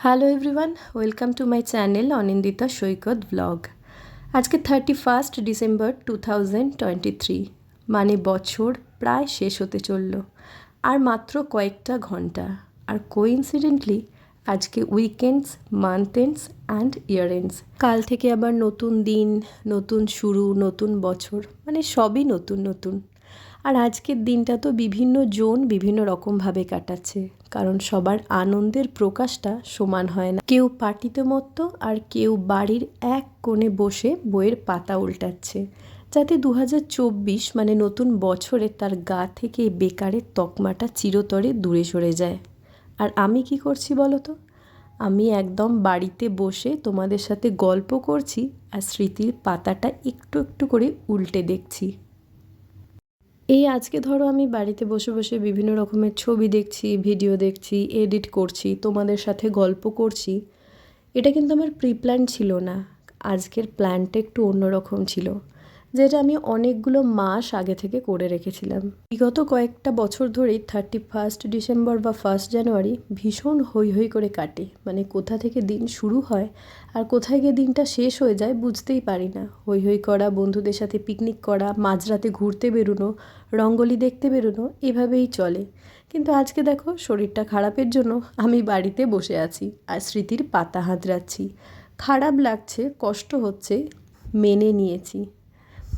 Hello everyone welcome to my channel Anindita Saikat blog আজকে thirty first December two thousand twenty three মানে বছর প্রায় শেষ হতে চলল। আর মাত্র কয়েকটা ঘণ্টা। আর কোইন্সিডেন্টলি আজকে weekends month ends and year ends কাল থেকে আবার নতুন দিন, নতুন শুরু, নতুন বছর মানে সবই নতুন নতুন। আর আজকের দিনটা তো বিভিন্ন জন বিভিন্ন রকমভাবে কাটাচ্ছে। কারণ সবার আনন্দের প্রকাশটা সমান হয় না। কেউ পার্টিতে মত্ত আর কেউ বাড়ির এক কোণে বসে বইয়ের পাতা উল্টাচ্ছে। যাতে দু হাজার চব্বিশ মানে নতুন বছরে তার গা থেকে বেকারের তকমাটা চিরতরে দূরে সরে যায়। আর আমি কি করছি বলো তো আমি একদম বাড়িতে বসে তোমাদের সাথে গল্প করছি আর স্মৃতির পাতাটা একটু একটু করে উল্টে দেখছি। এই আজকে ধরো আমি বাড়িতে বসে বসে বিভিন্ন রকমের ছবি দেখছি ভিডিও দেখছি এডিট করছি, তোমাদের সাথে গল্প করছি। এটা কিন্তু আমার প্রি প্ল্যান ছিল না। আজকের প্ল্যানটা একটু অন্যরকম ছিল। যেটা আমি অনেকগুলো মাস আগে থেকে করে রেখেছিলাম। বিগত কয়েকটা বছর ধরেই থার্টি ফার্স্ট ডিসেম্বর বা ফার্স্ট জানুয়ারি ভীষণ হৈ হৈ করে কাটে। মানে কোথা থেকে দিন শুরু হয় আর কোথায় গিয়ে দিনটা শেষ হয়ে যায় বুঝতেই পারি না। হৈ হৈ করা, বন্ধুদের সাথে পিকনিক করা, মাঝরাতে ঘুরতে বেরোনো, রঙ্গোলি দেখতে বেরোনো, এভাবেই চলে। কিন্তু আজকে দেখো শরীরটা খারাপের জন্য আমি বাড়িতে বসে আছি আর স্মৃতির পাতা হাতড়াচ্ছি। খারাপ লাগছে, কষ্ট হচ্ছে, মেনে নিয়েছি।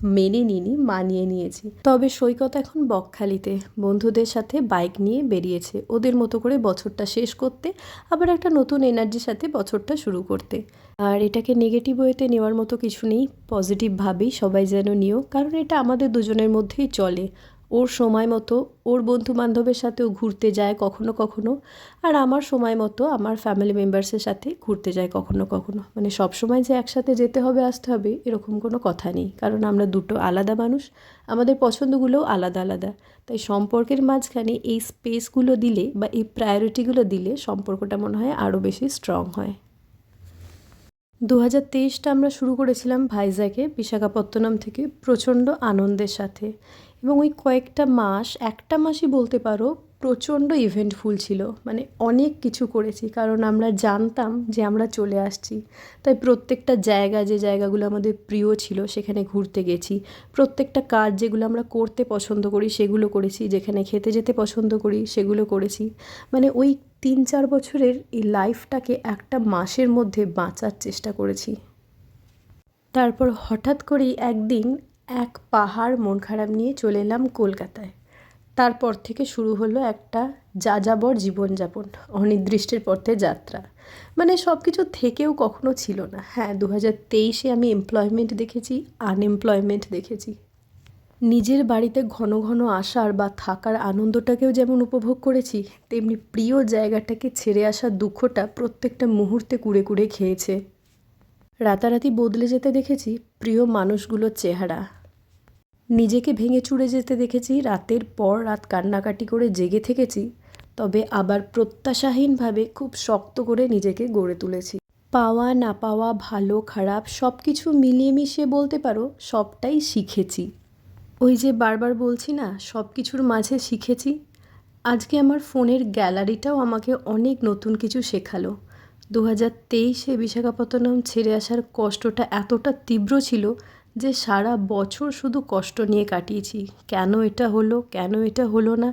মেনে নিনি, মানিয়ে নিয়েছি। তবে সৈকত এখন বকখালিতে। বন্ধুদের সাথে বাইক নিয়ে বেরিয়েছে। ওদের মতো করে বছরটা শেষ করতে, আবার একটা নতুন এনার্জির সাথে বছরটা শুরু করতে। আর এটাকে নেগেটিভ ওয়েতে নেওয়ার মতো কিছু নেই। পজিটিভভাবেই সবাই যেন নিও, কারণ এটা আমাদের দুজনের মধ্যেই চলে। ওর সময় মতো ওর বন্ধু বান্ধবের সাথেও ঘুরতে যায় কখনো কখনো, আর আমার সময় মতো আমার ফ্যামিলি মেম্বার্সের সাথে ঘুরতে যায় কখনো কখনো। মানে সব সময় যে একসাথে যেতে হবে, আসতে হবে, এরকম কোনো কথা নেই। কারণ আমরা দুটো আলাদা মানুষ, আমাদের পছন্দগুলোও আলাদা আলাদা। তাই সম্পর্কের মাঝখানে এই স্পেসগুলো দিলে বা এই প্রায়োরিটিগুলো দিলে সম্পর্কটা মনে হয় আরও বেশি স্ট্রং হয়। দু হাজার তেইশটা আমরা শুরু করেছিলাম ভাইজাকে বিশাখাপত্তনম থেকে প্রচণ্ড আনন্দের সাথে। এবং ওই কয়েকটা মাস, একটা মাসই বলতে পারো প্রচণ্ড ইভেন্টফুল ছিল। মানে অনেক কিছু করেছি, কারণ আমরা জানতাম যে আমরা চলে আসছি। তাই প্রত্যেকটা জায়গা, যে জায়গাগুলো আমাদের প্রিয় ছিল, সেখানে ঘুরতে গেছি। প্রত্যেকটা কাজ যেগুলো আমরা করতে পছন্দ করি, সেগুলো করেছি। যেখানে খেতে যেতে পছন্দ করি, সেগুলো করেছি। মানে ওই তিন চার বছরের এই লাইফটাকে একটা মাসের মধ্যে বাঁচার চেষ্টা করেছি। তারপর হঠাৎ করেই একদিন এক পাহাড় মন খারাপ নিয়ে চলে এলাম কলকাতায়। তারপর থেকে শুরু হলো একটা যাযাবর জীবনযাপন, অনির্দিষ্টের পথে যাত্রা। মানে সব কিছু থেকেও কখনো ছিল না। হ্যাঁ দু হাজার তেইশে আমি এমপ্লয়মেন্ট দেখেছি আনএমপ্লয়মেন্ট দেখেছি। নিজের বাড়িতে ঘন ঘন আসার বা থাকার আনন্দটাকেও যেমন উপভোগ করেছি, তেমনি প্রিয় জায়গাটাকে ছেড়ে আসার দুঃখটা প্রত্যেকটা মুহূর্তে কুড়ে কুড়ে খেয়েছে। রাতারাতি বদলে যেতে দেখেছি, প্রিয় মানুষগুলোর চেহারা। নিজেকে ভেঙে চুড়ে যেতে দেখেছি, রাতের পর রাত কান্নাকাটি করে জেগে থেকেছি, তবে আবার প্রত্যাশাহীনভাবে খুব শক্ত করে নিজেকে গড়ে তুলেছি। পাওয়া, না পাওয়া, ভালো, খারাপ সব কিছু মিলিয়ে মিশিয়ে বলতে পারো, সবটাই শিখেছি। ওই যে বারবার বলছি না সব কিছুর মাঝে শিখেছি। আজকে আমার ফোনের গ্যালারিটাও আমাকে অনেক নতুন কিছু শেখালো। দু হাজার তেইশে বিশাখাপত্তনম ছেড়ে আসার কষ্টটা এতটা তীব্র ছিল যে সারা বছর শুধু কষ্ট নিয়ে কাটিয়েছি। কেন এটা হলো, কেন এটা হলো না,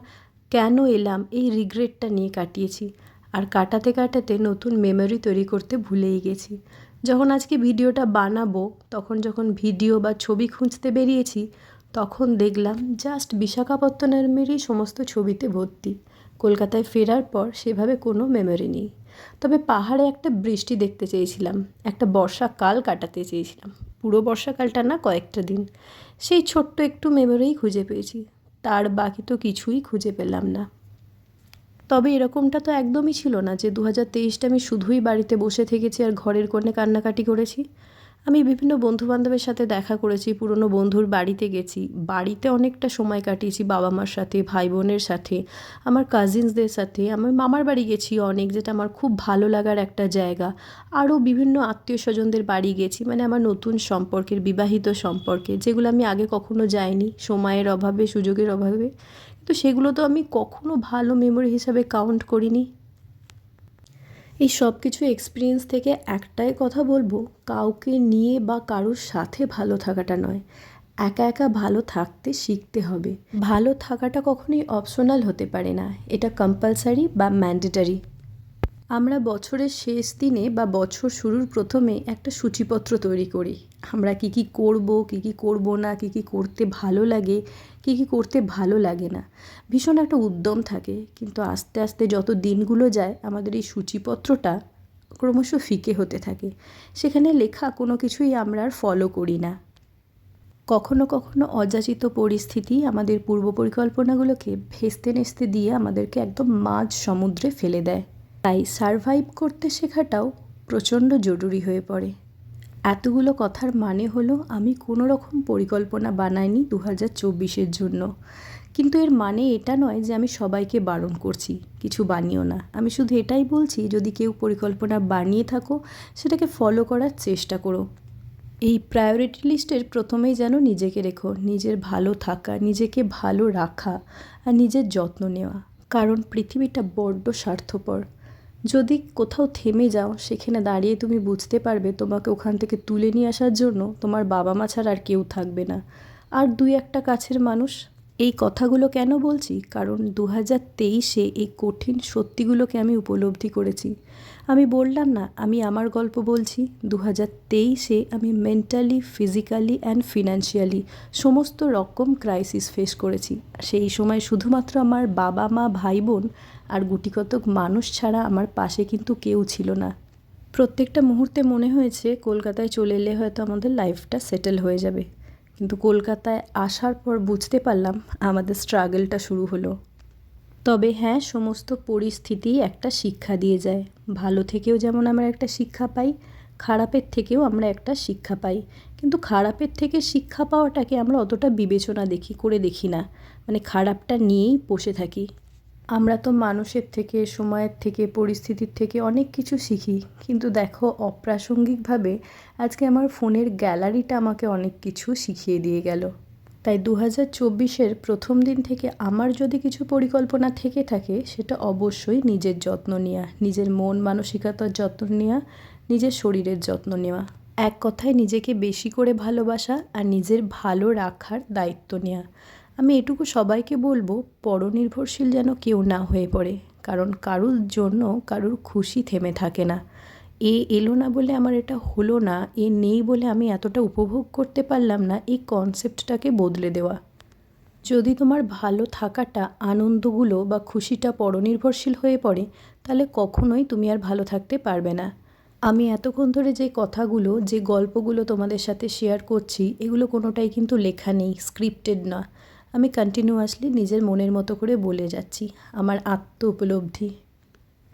কেন এলাম, এই রিগ্রেটটা নিয়ে কাটিয়েছি। আর কাটাতে কাটাতে নতুন মেমোরি তৈরি করতে ভুলেই গেছি। যখন আজকে ভিডিওটা বানাবো, তখন যখন ভিডিও বা ছবি খুঁজতে বেরিয়েছি, তখন দেখলাম জাস্ট বিশাখাপত্তনমেরই সমস্ত ছবিতে ভর্তি। কলকাতায় ফেরার পর সেভাবে কোনো মেমোরি নেই। তবে পাহাড়ে একটা বৃষ্টি দেখতে চেয়েছিলাম, একটা বর্ষাকাল কাটাতে চেয়েছিলাম। পুরো বর্ষাকালটা না কয়েকটা দিন। সেই ছোট্ট একটু মেমোরিই খুঁজে পেয়েছি। তার বাকি তো কিছুই খুঁজে পেলাম না। তবে এরকমটা তো একদমই ছিল না যে দু হাজার তেইশটা আমি শুধুই বাড়িতে বসে থেকেছি আর ঘরের কোণে কান্নাকাটি করেছি। আমি বিভিন্ন বন্ধুবান্ধবের সাথে দেখা করেছি, পুরনো বন্ধুর বাড়িতে গেছি। বাড়িতে অনেকটা সময় কাটিয়েছি বাবা মার সাথে ভাই বোনের সাথে, আমার কাজিনসদের সাথে। আমার মামার বাড়ি গেছি অনেক, যেটা আমার খুব ভালো লাগার একটা জায়গা। আরও বিভিন্ন আত্মীয় স্বজনদের বাড়ি গেছি মানে আমার নতুন সম্পর্কের, বিবাহিত সম্পর্কে, যেগুলো আমি আগে কখনো যাইনি, সময়ের অভাবে, সুযোগের অভাবে। তো সেগুলো তো আমি কখনো ভালো মেমোরি হিসাবে কাউন্ট করিনি। এই সব কিছু এক্সপিরিয়েন্স থেকে একটাই কথা বলব, কাউকে নিয়ে বা কারোর সাথে ভালো থাকাটা নয়। একা একা ভালো থাকতে শিখতে হবে। ভালো থাকাটা কখনোই অপশনাল হতে পারে না। এটা কম্পালসারি বা ম্যান্ডেটারি আমরা বছরের শেষ দিনে বা বছর শুরুর প্রথমে একটা সূচিপত্র তৈরি করি। আমরা কী কী করব, কী কী করব না, কী কী করতে ভালো লাগে, কী কী করতে ভালো লাগে না। ভীষণ একটা উদ্যম থাকে, কিন্তু আস্তে আস্তে যত দিনগুলো যায়, আমাদের এই সূচিপত্রটা ক্রমশ ফিকে হতে থাকে। সেখানে লেখা কোনো কিছুই আমরা আর ফলো করি না। কখনো কখনো অযাচিত পরিস্থিতি আমাদের পূর্ব পরিকল্পনাগুলোকে ভেস্তে নেস্তে দিয়ে আমাদেরকে একদম মাঝ সমুদ্রে ফেলে দেয়। তাই সারভাইভ করতে শেখাটাও প্রচণ্ড জরুরি হয়ে পড়ে। এতগুলো কথার মানে হলো, আমি কোনো রকম পরিকল্পনা বানাইনি দু হাজার চব্বিশের জন্য। কিন্তু এর মানে এটা নয় যে আমি সবাইকে বারণ করছি, কিছু বানিও না। আমি শুধু এটাই বলছি, যদি কেউ পরিকল্পনা বানিয়ে থাকো, সেটাকে ফলো করার চেষ্টা করো। এই প্রায়োরিটি লিস্টের প্রথমেই যেন নিজেকে রেখো, নিজের ভালো থাকা, নিজেকে ভালো রাখা আর নিজের যত্ন নেওয়া। কারণ পৃথিবীটা বড্ড স্বার্থপর। যদি কোথাও থেমে যাও, সেখানে দাঁড়িয়ে তুমি বুঝতে পারবে তোমাকে ওখান থেকে তুলে নিয়ে আসার জন্য তোমার বাবা মা ছাড়া আর কেউ থাকবে না। আর দুই একটা কাছের মানুষ, এই কথাগুলো কেন বলছি? কারণ দু হাজার তেইশে এই কঠিন সত্যিগুলোকে আমি উপলব্ধি করেছি। আমি বললাম না, আমি আমার গল্প বলছি। দু হাজার তেইশে আমি মেন্টালি ফিজিক্যালি অ্যান্ড ফিনান্সিয়ালি সমস্ত রকম ক্রাইসিস ফেস করেছি। সেই সময় শুধুমাত্র আমার বাবা মা ভাই বোন আর গুটিকতক মানুষ ছাড়া আমার পাশে কিন্তু কেউ ছিল না। প্রত্যেকটা মুহূর্তে মনে হয়েছে কলকাতায় চলে এলে হয়তো আমাদের লাইফটা সেটেল হয়ে যাবে। কিন্তু কলকাতায় আসার পর বুঝতে পারলাম আমাদের স্ট্রাগলটা শুরু হলো। তবে হ্যাঁ সমস্ত পরিস্থিতি একটা শিক্ষা দিয়ে যায়। ভালো থেকেও যেমন আমরা একটা শিক্ষা পাই, খারাপের থেকেও আমরা একটা শিক্ষা পাই। কিন্তু খারাপের থেকে শিক্ষা পাওয়াটাকে আমরা অতটা বিবেচনা দেখি, করে দেখি না। মানে খারাপটা নিয়েই বসে থাকি। আমরা তো মানুষের থেকে, সময়ের থেকে, পরিস্থিতির থেকে অনেক কিছু শিখি। কিন্তু দেখো, অপ্রাসঙ্গিকভাবে আজকে আমার ফোনের গ্যালারিটা আমাকে অনেক কিছু শিখিয়ে দিয়ে গেল। তাই দু হাজার চব্বিশের প্রথম দিন থেকে আমার যদি কিছু পরিকল্পনা থেকে থাকে, সেটা অবশ্যই নিজের যত্ন নেওয়া নিজের মন মানসিকতার যত্ন নেওয়া নিজের শরীরের যত্ন নেওয়া। এক কথায় নিজেকে বেশি করে ভালোবাসা আর নিজের ভালো রাখার দায়িত্ব নেওয়া আমি এটুকু সবাইকে বলব, পরনির্ভরশীল যেন কেউ না হয়ে পড়ে। কারণ কারুর জন্য কারুর খুশি থেমে থাকে না। এ এলো না বলে আমার এটা হলো না, এ নেই বলে আমি এতটা উপভোগ করতে পারলাম না এই কনসেপ্টটাকে বদলে দেওয়া। যদি তোমার ভালো থাকাটা আনন্দগুলো বা খুশিটা পরনির্ভরশীল হয়ে পড়ে, তাহলে কখনোই তুমি আর ভালো থাকতে পারবে না। আমি এতক্ষণ ধরে যে কথাগুলো, যে গল্পগুলো তোমাদের সাথে শেয়ার করছি, এগুলো কোনোটাই কিন্তু লেখা নেই স্ক্রিপ্টেড না। আমি কন্টিনিউয়াসলি নিজের মনের মতো করে বলে যাচ্ছি, আমার আত্ম উপলব্ধি।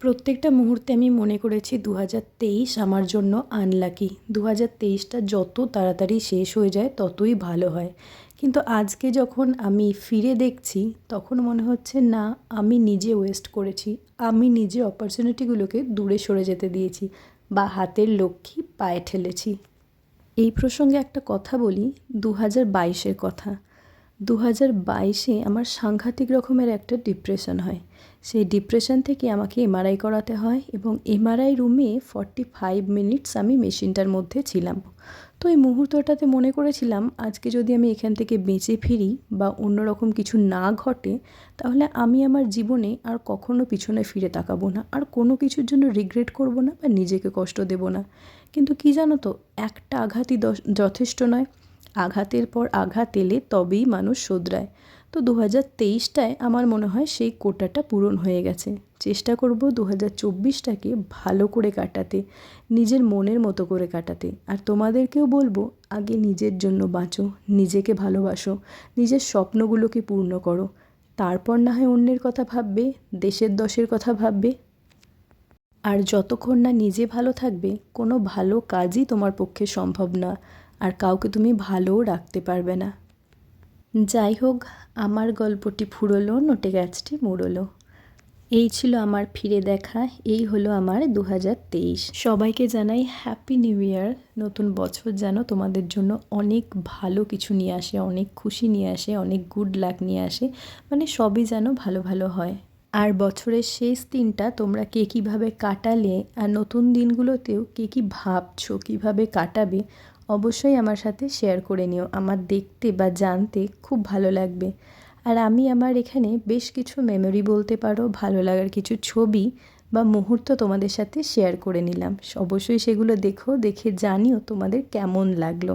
প্রত্যেকটা মুহূর্তে আমি মনে করেছি দু তেইশ আমার জন্য আনলাকি দু তেইশটা যত তাড়াতাড়ি শেষ হয়ে যায়, ততই ভালো হয়। কিন্তু আজকে যখন আমি ফিরে দেখছি, তখন মনে হচ্ছে, না, আমি নিজে ওয়েস্ট করেছি। আমি নিজে অপরচুনিটিগুলোকে দূরে সরে যেতে দিয়েছি বা হাতের লক্ষ্মী পায়ে ঠেলেছি। এই প্রসঙ্গে একটা কথা বলি দু হাজার বাইশের কথা। দু হাজার বাইশে আমার সাংঘাতিক রকমের একটা ডিপ্রেশন হয়। সেই ডিপ্রেশন থেকে আমাকে এমআরআই করাতে হয় এবং এমআরআই রুমে ফর্টি ফাইভ মিনিটস আমি মেশিনটার মধ্যে ছিলাম। তো এই মুহূর্তটাতে মনে করেছিলাম, আজকে যদি আমি এখান থেকে বেঁচে ফিরি বা অন্যরকম কিছু না ঘটে, তাহলে আমি আমার জীবনে আর কখনো পিছনে ফিরে তাকাবো না। আর কোনো কিছুর জন্য রিগ্রেট করব না বা নিজেকে কষ্ট দেব না। কিন্তু কি জানো তো, একটা আঘাতই যথেষ্ট নয়। আঘাতের পর আঘাত এলে তবেই মানুষ শোধরায়। তো দু হাজার তেইশটায় আমার মনে হয় সেই কোটাটা পূরণ হয়ে গেছে। চেষ্টা করব দু হাজার চব্বিশটাকে ভালো করে কাটাতে, নিজের মনের মতো করে কাটাতে। আর তোমাদেরকেও বলব, আগে নিজের জন্য বাঁচো, নিজেকে ভালোবাসো, নিজের স্বপ্নগুলোকে পূর্ণ করো। তারপর না হয় অন্যের কথা ভাববে, দেশের দশের কথা ভাববে। আর যতক্ষণ না নিজে ভালো থাকবে, কোনো ভালো কাজই তোমার পক্ষে সম্ভব না। আর কাউকে তুমি ভালোও রাখতে পারবে না। যাই হোক, আমার গল্পটি ফুরলো, নোটে গাছটি মুড়লো। এই ছিল আমার ফিরে দেখা, এই হলো আমার দু হাজার তেইশ। সবাইকে জানাই হ্যাপি নিউ ইয়ার নতুন বছর যেন তোমাদের জন্য অনেক ভালো কিছু নিয়ে আসে, অনেক খুশি নিয়ে আসে, অনেক গুড লাক নিয়ে আসে মানে সবই যেন ভালো ভালো হয়। আর বছরের শেষ দিনটা তোমরা কে কীভাবে কাটালে, আর নতুন দিনগুলোতেও কে কী ভাবছ, কীভাবে কাটাবে অবশ্যই আমার সাথে শেয়ার করে নিও। আমার দেখতে বা জানতে খুব ভালো লাগবে। আর আমি আমার এখানে বেশ কিছু মেমোরি বলতে পারো, ভালো লাগার কিছু ছবি বা মুহূর্ত তোমাদের সাথে শেয়ার করে নিলাম। অবশ্যই সেগুলো দেখো, দেখে জানিও তোমাদের কেমন লাগল।